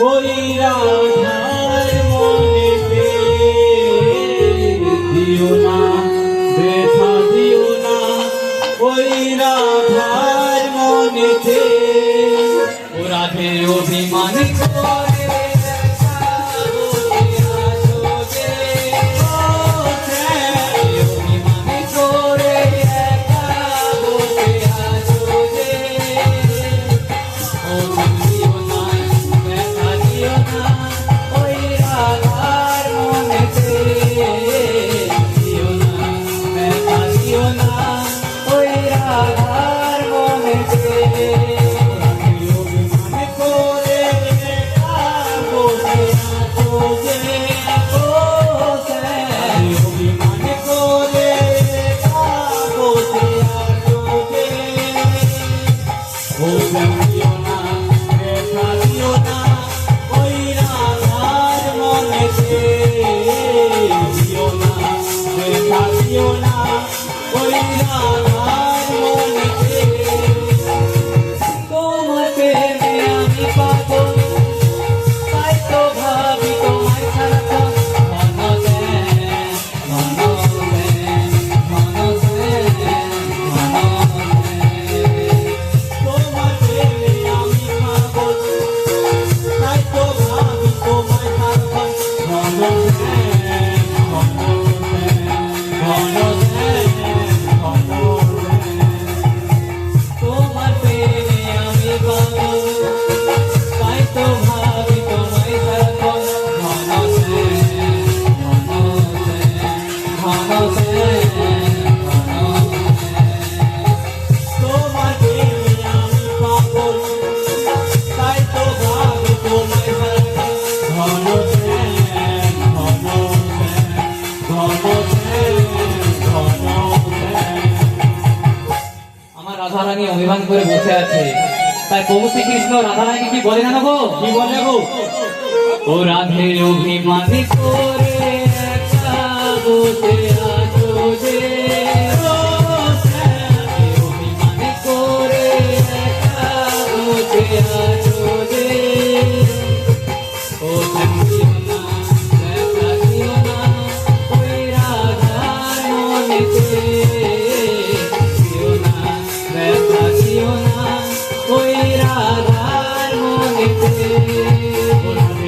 কইরা ঠায় মনে পে দিও না, ব্যথা দিও না, কইরা ঠায় মনেতে ওরা হে অভিমান করে নিয়ে অভিমান করে বসে আছে। তাই প্রভু শ্রীকৃষ্ণ রাধারানীকে কি বলে না গো কি বলে গো? ও রাধে অভিমানী করে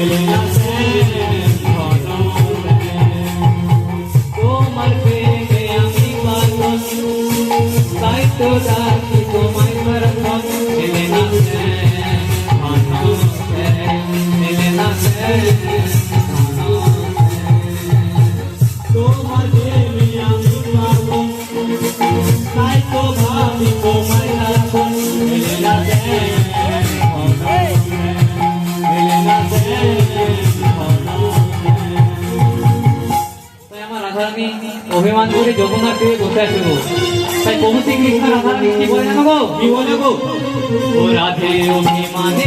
Yeah. আমি অভিমান করে জগন্নাথ দেবে বসে আসব তাই কৌশিক কৃষ্ণ রাধা কি বলে জানো কি বলে গো? রাধে অভিমানে